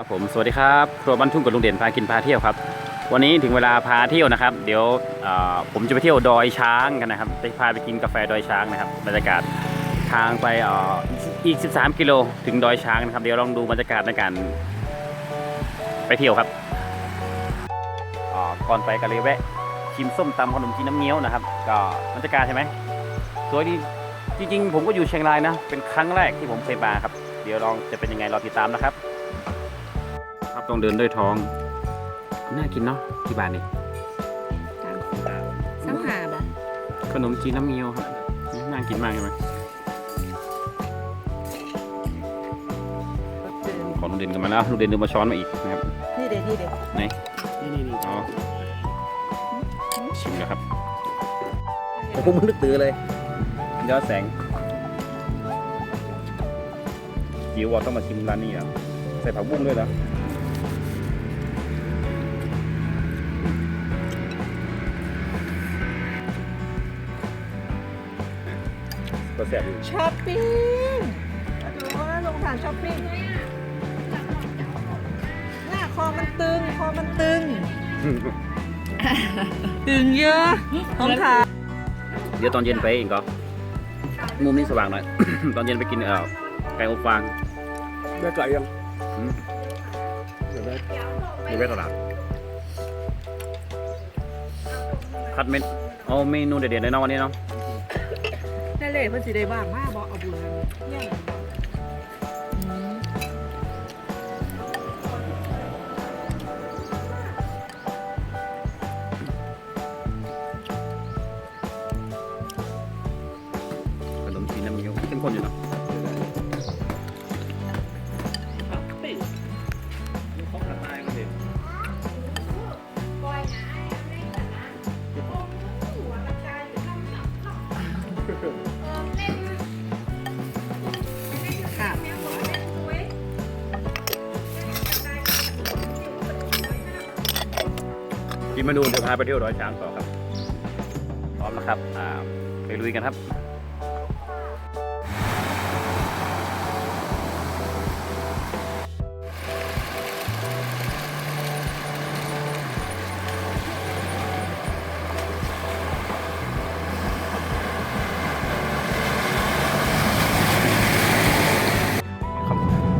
ครับผมสวัสดีครับครัวบ้านทุ่งกับลุงเด่นพากินพาเที่ยวครับ วันนี้ถึงเวลาพาเที่ยวนะครับ เดี๋ยวผมจะไปเที่ยวดอยช้างกันนะครับไปพาไปกินกาแฟดอยช้างนะครับบรรยากาศทางไปอ,อีก 13 กิโลถึงดอยช้างนะครับ เดี๋ยวลองดูบรรยากาศในการไปเที่ยวครับก่อนไปกันเลยแวะชิมส้มตำขนมจีนน้ำเงี้ยวนะครับ ก็บรรยากาศใช่ไหมสวยดีจริงๆ ผมก็อยู่เชียงรายนะ เป็นครั้งแรกที่ผมเคยมาครับ เดี๋ยวลองจะเป็นยังไงรอติดตามนะครับ ต้องเดินด้วยท้อง น่ากินเนาะที่บ้านนี่สามหาบ่ขนมจีนน้ำเงี้ยวครับ น่ากินมากใช่ไหมขอลุงเด่นกันมาแล้วลุงเด่นเดินมาช้อนมาอีกนะครับ นี่เด็ดนี่เด็ดไหนนี่นี่นี่อ๋อชิมแล้วครับผมมึงนึกตือเลยยอดแสงจิ๋วบอกต้องมาชิมร้านนี้แล้วใส่ผักบุ้งด้วยเหรอ ก็แซ่บอยู่ช้อปปิ้งดูว่าลงทานช้อปปิ้งหน้าคอมันตึง คอมันตึง ตึงเยอะต้องทานเดี๋ยวตอนเย็นไปเองก็มุมนี้สว่างหน่อย ตอนเย็นไปกินเอ่อไก่อบฟางได้ไก่ยังอืมเดี๋ยวได้ในเวทตลาดคัดเม็ดเอาเมนูเด็ดๆในน้องวันนี้เนาะได้ เลยเพิ่นสิได้บ้างมากบ่เอาบุญเลยเนี่ยอืมขนมจีนน้ำเงี้ยวเข้มข้นอยู่เนาะกิ มาดูเดี๋ยวพาไปเที่ยวดอยช้างต่อครับพร้อมนะครับไปลุยกันครับ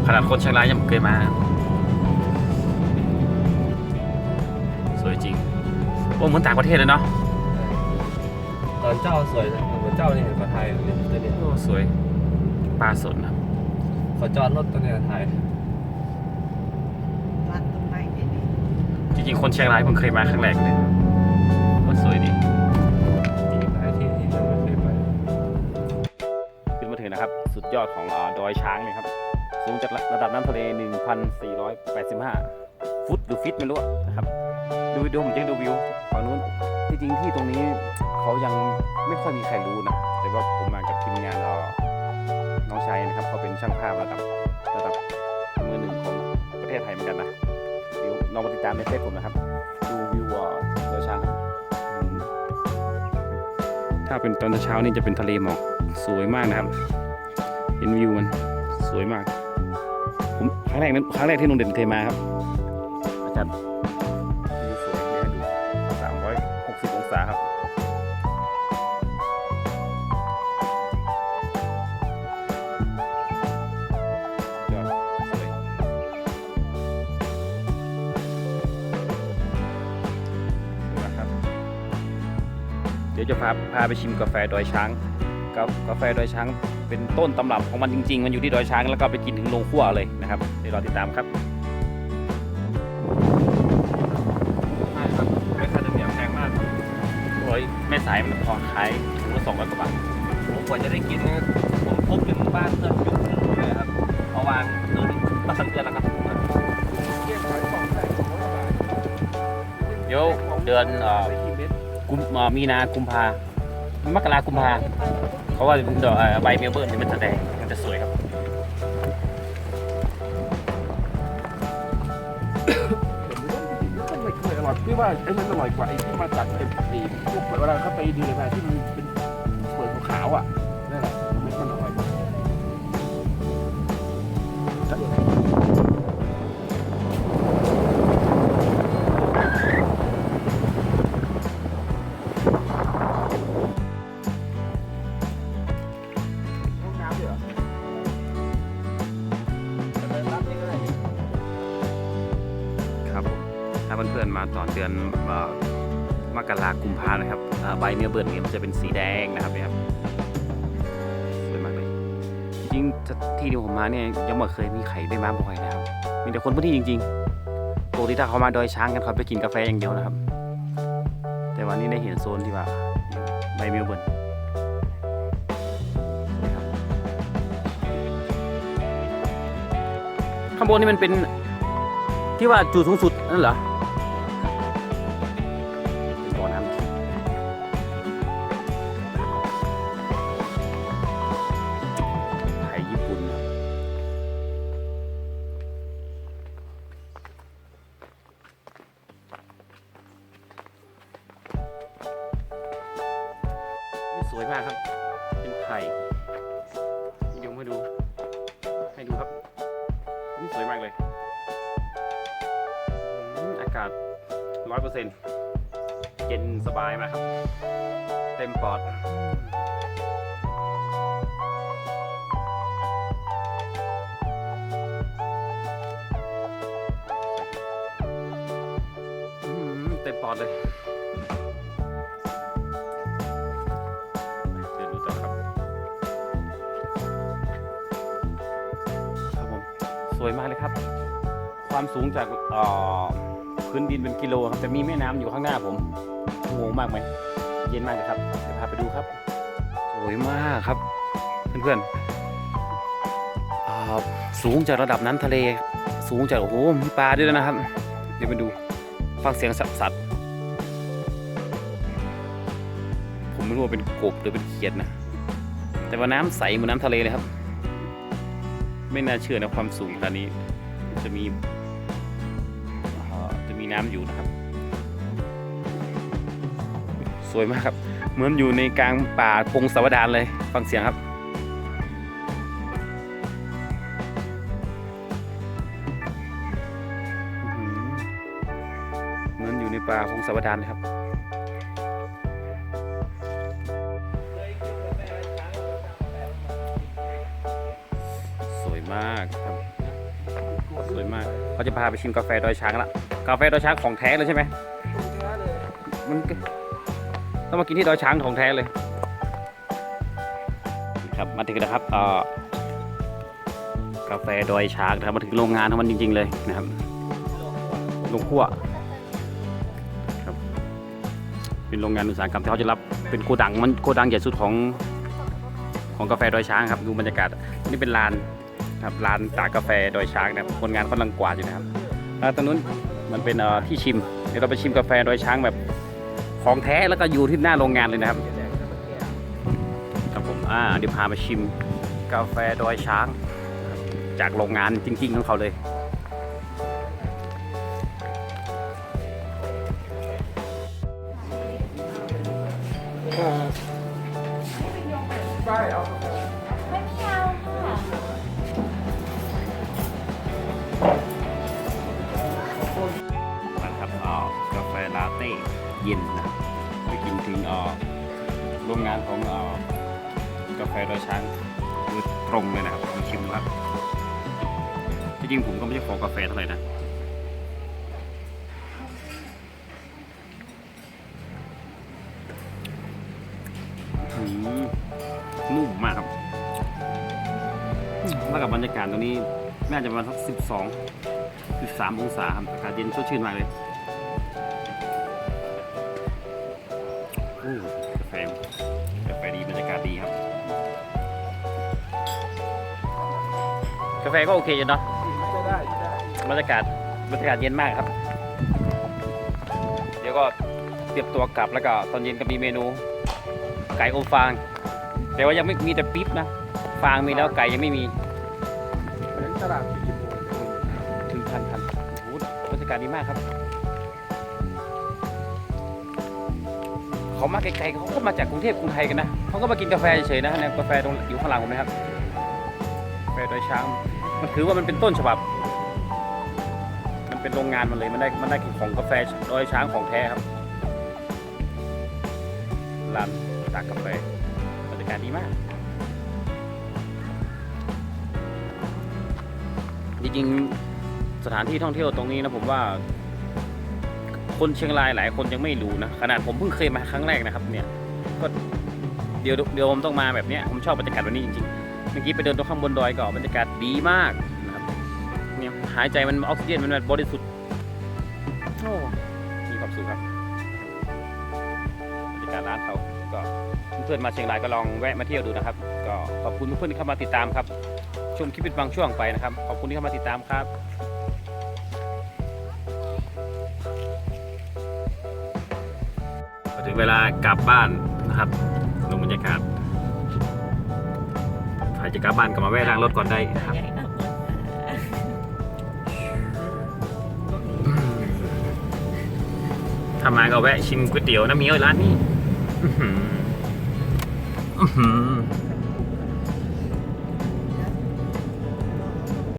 ขนาดคนเชียงรายยังไม่เคยมา สวยจริง โอ้เหมือนต่างประเทศเลยเนาะตอนเจ้าสวยนะเหมือนเจ้านี่เห็นมาไทยเนี่ยตัวเนี้ยโอ้สวยปลาสดนะครับขอจอดรถตัวเนี้ยไทยร้านตรงไหนเนี่ยจริงๆคนเชียงรายเพิ่งเคยมาครั้งแรกเลยก็สวยดีจริงหลายที่ที่ยังไม่เคยไปขึ้นมาถึงนะครับ สุดยอดของอาดอยช้างเลยครับ สูงจากระดับน้ำทะเล 1,485 ฟุตหรือฟิตไม่รู้อะนะครับ ดูดูผมจะดูวิวฝั่งนู้นที่จริงที่ตรงนี้เขายังไม่ค่อยมีใครรู้นะแต่ว่าผมมากับทีมงานเราน้องชายนะครับเขาเป็นช่างภาพระดับระดับมือหนึ่งของประเทศไทยเหมือนกันนะเดี๋ยวลองมาติดตามในเฟซผมนะครับ ดูวิวอ่าดอยช้างครับอืมถ้าเป็นตอนเช้านี่จะเป็นทะเลหมอกสวยมากนะครับเห็นวิวมันสวยมากผมครั้งแรกนั้นครั้งแรกที่นงเด่นเคยมาครับอาจารย์ จะพาพาไปชิมกาแฟดอยช้างกากาแฟดอยช้างเป็นต้นตำรับของมันจริง ๆ มันอยู่ที่ดอยช้างแล้วก็ไปกินถึงโรงขั้วเลยนะครับเดี๋ยวรอติดตามครับใช่ครับไม่ค่าธรรมเนียมแพงมากโอ้ยแม่สายมันพอขายถุงละสองร้อยกว่าบาทผมกว่าจะได้กินเนี่ยผมพบถึงบ้านเพื่อนยุคนึงเลยครับเอาวางเดือนตั้งเดือนแล้วครับเดี๋ยวเดือนเอ่อ กุมอ่ามีนากุมภามกรากุมภาเพราะว่าดอกอ่อใบเมลเบิร์นเนี่ยมันจะแดงมันจะสวยครับไม่เคยอร่อยพี่ว่าไอ้มันอร่อยกว่าไอ้ที่มาจากไอ้ไอ้พวกเวลาเขาไปดีมาที่มันเป็นเปลือกขาวๆอะ เพื่อนๆมาตอนเดือนมกรากุมภานะครับใบเมลเบิร์นเนี่ยมันจะเป็นสีแดงนะครับเนี่ยครับสวยมากเลยจริงๆที่ที่ผมมาเนี่ยยังไม่เคยมีใครได้มาบ่อยนะครับมีแต่คนพื้นที่จริงๆปกติถ้าเขามาดอยช้างกันเขาไปกินกาแฟอย่างเดียวนะครับ แต่วันนี้ได้เห็นโซนที่ว่าใบเมลเบิร์นนี่ครับข้างบนนี่มันเป็นที่ว่าจุดสูงสุดนั่นเหรอ วยมากครับ เป็นไข่เดี๋ยวมาดู ให้ดูครับนี่สวยมากเลยอืมอากาศร้อยเปอร์เซ็นต์เย็นสบายมากครับ เต็มปอดอืมเต็มปอดเลย สวยมากเลยครับ ความสูงจากพื้นดินเป็นกิโลครับจะมีแม่น้ำอยู่ข้างหน้าผมงงมากไหมเย็นมากเลยครับเดี๋ยวพาไปดูครับ สวยมากครับ เพื่อนๆสูงจากระดับน้ำทะเล สูงจากโอ้โหมีปลาด้วยนะครับ เดี๋ยวไปดูฟังเสียงสัตว์ผมไม่รู้ว่าเป็นกบหรือเป็นเขียดนะ แต่ว่าน้ำใสเหมือนน้ำทะเลเลยครับ ไม่น่าเชื่อนะความสูงขนนี้ จะมีจะมีน้ำอยู่นะครับ สวยมากครับ เหมือนอยู่ในกลางป่าพงศาวดารเลย ฟังเสียงครับเหมือนอยู่ในป่าพงศาวดารเลยครับ สวยมากเขาจะพาไปชิมกาแฟดอยช้างละกาแฟดอยช้างของแท้เลยใช่ไหมมันต้องมากินที่ดอยช้างของแท้เลยครับมาถึงแล้วครับกาแฟดอยช้างนะครับมาถึงโรงงานของมันจริง ๆ เลยนะครับโรงคั่วครับเป็นโรงงานอุตสาหกรรมที่เขาจะรับเป็นโกดังมันโกดังใหญ่สุดของของกาแฟดอยช้างครับดูบรรยากาศนี่เป็นลาน ครับร้านตากาแฟดอยช้างนะครับคนงานกำลังกวาดอยู่นะครับแล้วตรงนู้นมันเป็นที่ชิมเดี๋ยวเราไปชิมกาแฟดอยช้างแบบของแท้แล้วก็อยู่ที่หน้าโรงงานเลยนะครับครับผมอ่าเดี๋ยวพามาชิมกาแฟดอยช้าง จากโรงงานจริง ๆ ของเขาเลยป้เอา เย็นนะครับไปกินถึงออโรงงานของออกาแฟดอยช้างโดยตรงเลยนะครับลองชิมดูครับจริงๆผมก็ไม่ใช่คอกาแฟเท่าไหร่นะนุ่มมากครับแล้วกับบรรยากาศตรงนี้น่าจะประมาณสักสิบสองสิบสามองศาครับอากาศเย็นสดชื่นมากเลยาแฟก็โอเคอยู่เนาะจะได้จะได้บรรยากาศบรรยากาศเย็นมากครับ เดี๋ยวก็เตรียมตัวกลับแล้วก็ตอนเย็นก็มีเมนู ไก่อบฟาง แต่ว่ายังไม่มีแต่ปิ๊บนะ ฟางมีแล้วไก่ยังไม่มีเหมือนตลาดสี่โมงถึงพันพันโอ้โหบรรยากาศดีมากครับ เขามาไกลๆเขาก็มาจากกรุงเทพกรุงไทยกันนะเขาก็มากินกาแฟเฉยๆนะเนี่ยกาแฟตรงอยู่ข้างหลังผมนะครับกาแฟโดยช้าง มันถือว่ามันเป็นต้นฉบับ มันเป็นโรงงานมันเลยมันได้มันได้ของกาแฟโดยช้างของแท้ครับร้านจากกาแฟบรรยากาศดีมาก จริงๆสถานที่ท่องเที่ยวตรงนี้นะผมว่า คนเชียงรายหลายคนยังไม่รู้นะขนาดผมเพิ่งเคยมาครั้งแรกนะครับ เนี่ย ก็เดี๋ยวเดี๋ยวผมต้องมาแบบเนี้ยผมชอบบรรยากาศวันนี้จริงๆ เมื่อกี้ไปเดินตรงข้างบนดอยก็บรรยากาศดีมากนะครับเนี่ยหายใจมันออกซิเจนมันแบบบริสุทธิ์โอ้มีความสุขครับบรรยากาศร้านเขาก็เพื่อนมาเชียงรายก็ลองแวะมาเที่ยวดูนะครับ ก็ขอบคุณเพื่อนที่เข้ามาติดตามครับ ชมคลิปเป็นบางช่วงไปนะครับ ขอบคุณที่เข้ามาติดตามครับถึงเวลากลับบ้านนะครับดูบรรยากาศ จะกลับบ้านก็มาแวะล้างรถก่อนได้นะครับถ้ามาก็แวะชิมก๋วยเตี๋ยวน้ำเมียวร้านนี้ อือหือ